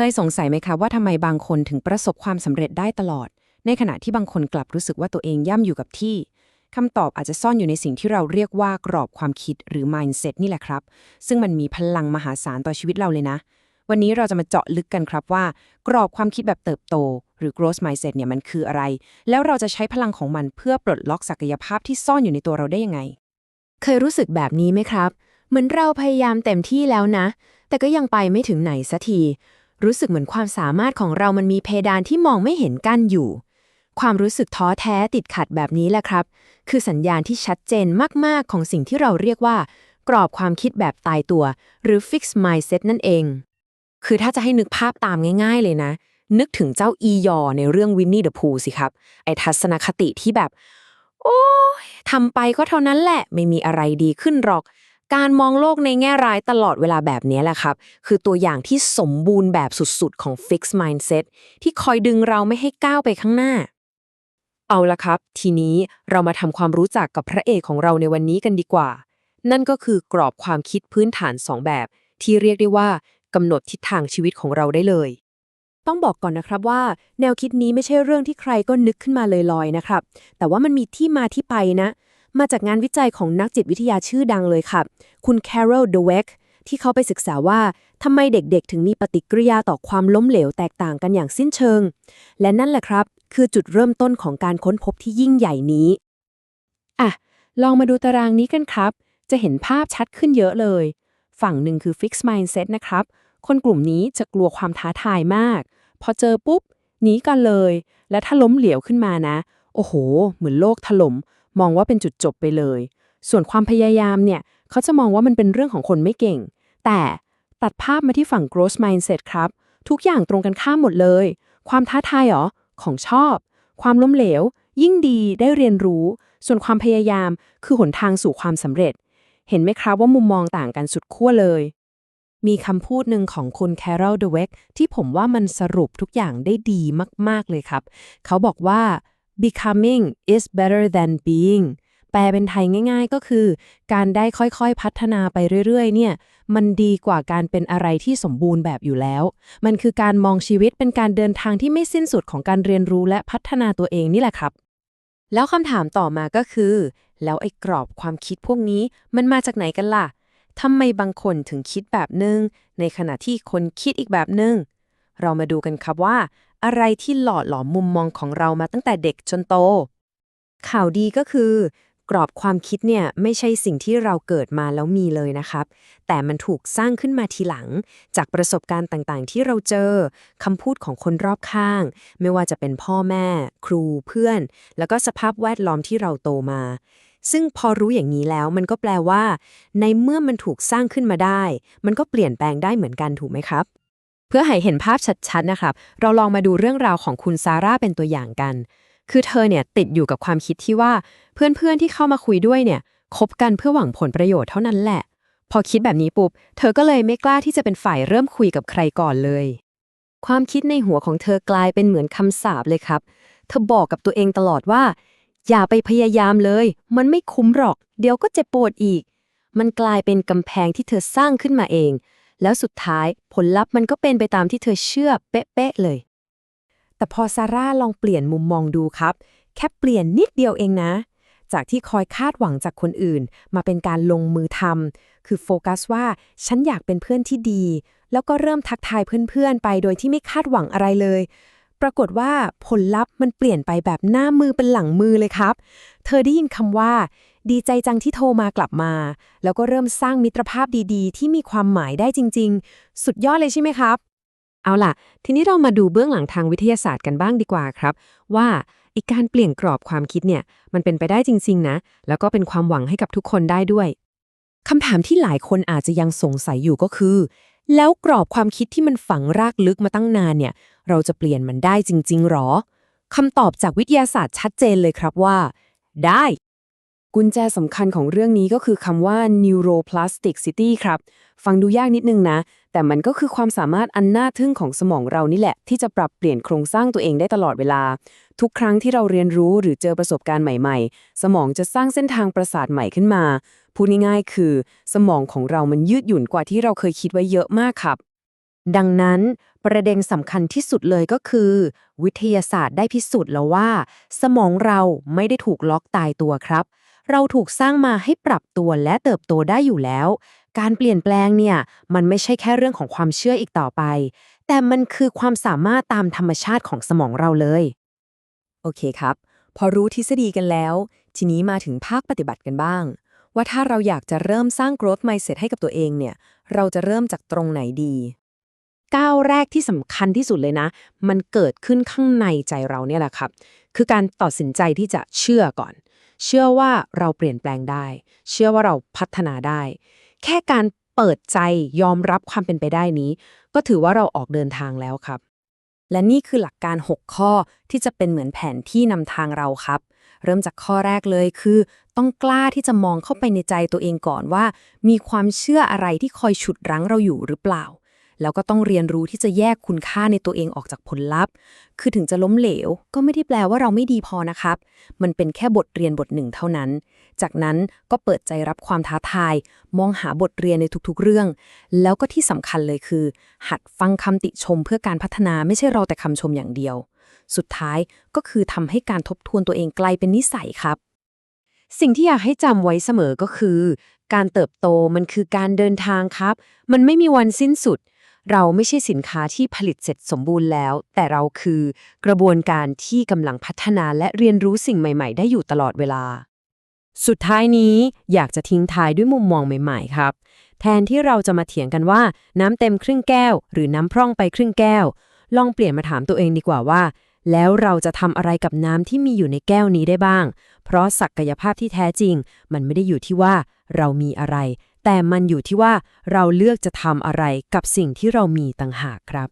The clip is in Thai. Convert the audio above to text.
เคยสงสัยไหมคะว่าทำไมบางคนถึงประสบความสำเร็จได้ตลอด ในขณะที่บางคนกลับรู้สึกว่าตัวเองย่ำอยู่กับที่คำตอบอาจจะซ่อนอยู่ในสิ่งที่เราเรียกว่ากรอบความคิดหรือ mindset นี่แหละครับ ซึ่งมันมีพลังมหาศาลต่อชีวิตเราเลยนะ วันนี้เราจะมาเจาะลึกกันครับว่า กรอบความคิดแบบเติบโต หรือ growth mindset เนี่ยมันคืออะไร แล้วเราจะใช้พลังของมันเพื่อปลดล็อกศักยภาพที่ซ่อนอยู่ในตัวเราได้ยังไง เคยรู้สึกแบบนี้ไหมครับ เหมือนเราพยายามเต็มที่แล้วนะ แต่ก็ยังไปไม่ถึงไหนสักที รู้สึกเหมือนความสามารถของเรามันมีเพดานที่มองไม่เห็นกั้นอยู่ ความรู้สึกท้อแท้ติดขัดแบบนี้แหละครับ คือสัญญาณที่ชัดเจนมาก ๆ ของสิ่งที่เราเรียกว่า กรอบความคิดแบบตายตัว หรือ fixed mindset นั่นเอง คือถ้าจะให้นึกภาพตามง่าย ๆ เลยนะ นึกถึงเจ้าอียอในเรื่องวินนี่เดอะพูสิครับ ไอทัศนคติที่แบบ โอ้ยทำไปก็เท่านั้นแหละ ไม่มีอะไรดีขึ้นหรอก การมองโลกในแง่ร้ายตลอดเวลาแบบนี้แหละครับ คือตัวอย่างที่สมบูรณ์แบบสุดๆ ของ fixed mindset ที่คอยดึงเราไม่ให้ก้าวไปข้างหน้า เอาละครับ ทีนี้เรามาทำความรู้จักกับพระเอกของเราในวันนี้กันดีกว่า นั่นก็คือกรอบความคิดพื้นฐานสองแบบ ที่เรียกได้ว่ากำหนดทิศทางชีวิตของเราได้เลย ต้องบอกก่อนนะครับว่า แนวคิดนี้ไม่ใช่เรื่องที่ใครก็นึกขึ้นมาลอยๆนะครับ แต่ว่ามันมีที่มาที่ไปนะ มาจากงานวิจัยของนักจิตวิทยาชื่อดังเลยครับคุณ Carol Dweck ที่เขาไปศึกษาว่าทำไมเด็กๆ ถึงมีปฏิกิริยาต่อความล้มเหลวแตกต่างกันอย่างสิ้นเชิง และนั่นแหละครับ คือจุดเริ่มต้นของการค้นพบที่ยิ่งใหญ่นี้อะลองมาดูตารางนี้กันครับ จะเห็นภาพชัดขึ้นเยอะเลย ฝั่งหนึ่งคือ fixed mindset นะครับ คนกลุ่มนี้จะกลัวความท้าทายมาก พอเจอปุ๊บหนีกันเลย และถ้าล้มเหลวขึ้นมานะ โอ้โห เหมือนโลกถลม่ม มองว่าเป็นจุดจบไปเลย ส่วนความพยายามเนี่ยเขาจะมองว่ามันเป็นเรื่องของคนไม่เก่ง แต่ตัดภาพมาที่ฝั่ง growth mindset ครับ ทุกอย่างตรงกันข้ามหมดเลย ความท้าทายหรอ ของชอบ ความล้มเหลว ยิ่งดีได้เรียนรู้ ส่วนความพยายามคือหนทางสู่ความสำเร็จ เห็นไหมครับว่ามุมมองต่างกันสุดขั้วเลย มีคำพูดหนึ่งของคุณ Carol Dweck ที่ผมว่ามันสรุปทุกอย่างได้ดีมาก ๆ เลยครับ เขาบอกว่า becoming is better than being แปลเป็นไทยง่ายๆ ก็คือ การได้ค่อยๆ พัฒนาไปเรื่อยๆ เนี่ย มันดีกว่าการเป็นอะไรที่สมบูรณ์แบบอยู่แล้ว มันคือการมองชีวิตเป็นการเดินทางที่ไม่สิ้นสุดของการเรียนรู้และพัฒนาตัวเองนี่แหละครับ แล้วคำถามต่อมาก็คือ แล้วไอ้กรอบความคิดพวกนี้มันมาจากไหนกันล่ะทำไมบางคนถึงคิดแบบนึง ในขณะที่คนคิดอีกแบบนึง เรามาดูกันครับว่า อะไรที่หล่อหลอมมุมมองของเรามาตั้งแต่เด็กจนโต ข่าวดีก็คือ กรอบความคิดเนี่ยไม่ใช่สิ่งที่เราเกิดมาแล้วมีเลยนะครับ แต่มันถูกสร้างขึ้นมาทีหลัง จากประสบการณ์ต่างๆ ที่เราเจอคำพูดของคนรอบข้าง ไม่ว่าจะเป็นพ่อแม่ ครูเพื่อน แล้วก็สภาพแวดล้อมที่เราโตมา ซึ่งพอรู้อย่างนี้แล้วมันก็แปลว่า ในเมื่อมันถูกสร้างขึ้นมาได้ มันก็เปลี่ยนแปลงได้เหมือนกันถูกไหมครับ เพื่อให้เห็นภาพชัดๆนะครับ เราลองมาดูเรื่องราวของคุณซาร่าเป็นตัวอย่างกัน คือเธอเนี่ยติดอยู่กับความคิดที่ว่าเพื่อนๆที่เข้ามาคุยด้วยเนี่ยคบกันเพื่อหวังผลประโยชน์เท่านั้นแหละ พอคิดแบบนี้ปุ๊บ เธอก็เลยไม่กล้าที่จะเป็นฝ่ายเริ่มคุยกับใครก่อนเลย ความคิดในหัวของเธอกลายเป็นเหมือนคำสาปเลยครับ เธอบอกกับตัวเองตลอดว่า อย่าไปพยายามเลย มันไม่คุ้มหรอก เดี๋ยวก็เจ็บปวดอีก มันกลายเป็นกำแพงที่เธอสร้างขึ้นมาเอง แล้วสุดท้ายผลลัพธ์มันก็เป็นไปตามที่เธอเชื่อเป๊ะๆเลย แต่พอซาร่าลองเปลี่ยนมุมมองดูครับ แค่เปลี่ยนนิดเดียวเองนะ จากที่คอยคาดหวังจากคนอื่น มาเป็นการลงมือทำคือโฟกัสว่าฉันอยากเป็นเพื่อนที่ดี แล้วก็เริ่มทักทายเพื่อนๆ ไปโดยที่ไม่คาดหวังอะไรเลยปรากฏว่าผลลัพธ์มันเปลี่ยนไปแบบหน้ามือเป็นหลังมือเลยครับ เธอได้ยินคำว่า ดีใจจังที่โทรมากลับมา แล้วก็เริ่มสร้างมิตรภาพดีๆ ที่มีความหมายได้จริง ๆ สุดยอดเลยใช่ไหมครับ เอาล่ะ ทีนี้เรามาดูเบื้องหลังทางวิทยาศาสตร์กันบ้างดีกว่าครับ ว่าอีกการเปลี่ยนกรอบความคิดเนี่ย มันเป็นไปได้จริง ๆ นะ แล้วก็เป็นความหวังให้กับทุกคนได้ด้วยคำถามที่หลายคนอาจจะยังสงสัยอยู่ก็คือ แล้วกรอบความคิดที่มันฝังรากลึกมาตั้งนานเนี่ย เราจะเปลี่ยนมันได้จริง ๆ หรอคำตอบจากวิทยาศาสตร์ชัดเจนเลยครับว่า ได้ กุญแจสำคัญของเรื่องนี้ก็คือคำว่า neuroplasticity ครับ ฟังดูยากนิดนึงนะ แต่มันก็คือความสามารถอันน่าทึ่งของสมองเรานี่แหละ ที่จะปรับเปลี่ยนโครงสร้างตัวเองได้ตลอดเวลา ทุกครั้งที่เราเรียนรู้หรือเจอประสบการณ์ใหม่ๆ สมองจะสร้างเส้นทางประสาทใหม่ขึ้นมา พูดง่ายๆ คือ สมองของเรามันยืดหยุ่นกว่าที่เราเคยคิดไว้เยอะมากครับ ดังนั้นประเด็นสำคัญที่สุดเลยก็คือ วิทยาศาสตร์ได้พิสูจน์แล้วว่า สมองเราไม่ได้ถูกล็อกตายตัวครับ เราถูกสร้างมาให้ปรับตัวและเติบโตได้อยู่แล้ว การเปลี่ยนแปลงเนี่ย มันไม่ใช่แค่เรื่องของความเชื่ออีกต่อไป แต่มันคือความสามารถตามธรรมชาติของสมองเราเลย โอเคครับ พอรู้ทฤษฎีกันแล้ว ทีนี้มาถึงภาคปฏิบัติกันบ้าง ว่าถ้าเราอยากจะเริ่มสร้าง growth mindset ให้กับตัวเองเนี่ย เราจะเริ่มจากตรงไหนดีก้าวแรกที่สำคัญที่สุดเลยนะ มันเกิดขึ้นข้างในใจเราเนี่ยแหละครับ คือการตัดสินใจที่จะเชื่อก่อน เชื่อว่าเราเปลี่ยนแปลงได้ เชื่อว่าเราพัฒนาได้ แค่การเปิดใจยอมรับความเป็นไปได้นี้ ก็ถือว่าเราออกเดินทางแล้วครับ และนี่คือหลักการ 6 ข้อที่จะเป็นเหมือนแผนที่นำทางเราครับ เริ่มจากข้อแรกเลยคือ ต้องกล้าที่จะมองเข้าไปในใจตัวเองก่อนว่า มีความเชื่ออะไรที่คอยฉุดรั้งเราอยู่หรือเปล่า แล้วก็ต้องเรียนรู้ที่จะแยกคุณค่าในตัวเองออกจากผลลัพธ์ คือถึงจะล้มเหลว ก็ไม่ได้แปลว่าเราไม่ดีพอนะครับ มันเป็นแค่บทเรียนบทหนึ่งเท่านั้น จากนั้นก็เปิดใจรับความท้าทาย มองหาบทเรียนในทุกๆ เรื่อง แล้วก็ที่สำคัญเลยคือ หัดฟังคำติชมเพื่อการพัฒนาไม่ใช่เราแต่คำชมอย่างเดียว สุดท้ายก็คือทำให้การทบทวนตัวเองกลายเป็นนิสัยครับสิ่งที่อยากให้จำไว้เสมอก็คือ การเติบโตมันคือการเดินทางครับ มันไม่มีวันสิ้นสุด เราไม่ใช่สินค้าที่ผลิตเสร็จสมบูรณ์แล้ว แต่เราคือกระบวนการที่กำลังพัฒนาและเรียนรู้สิ่งใหม่ ๆ ได้อยู่ตลอดเวลา สุดท้ายนี้อยากจะทิ้งท้ายด้วยมุมมองใหม่ ๆ ครับ แทนที่เราจะมาเถียงกันว่าน้ำเต็มครึ่งแก้ว หรือน้ำพร่องไปครึ่งแก้ว ลองเปลี่ยนมาถามตัวเองดีกว่าว่า แล้วเราจะทำอะไรกับน้ำที่มีอยู่ในแก้วนี้ได้บ้าง เพราะศักยภาพที่แท้จริง มันไม่ได้อยู่ที่ว่าเรามีอะไร แต่มันอยู่ที่ว่าเราเลือกจะทำอะไรกับสิ่งที่เรามีต่างหากครับ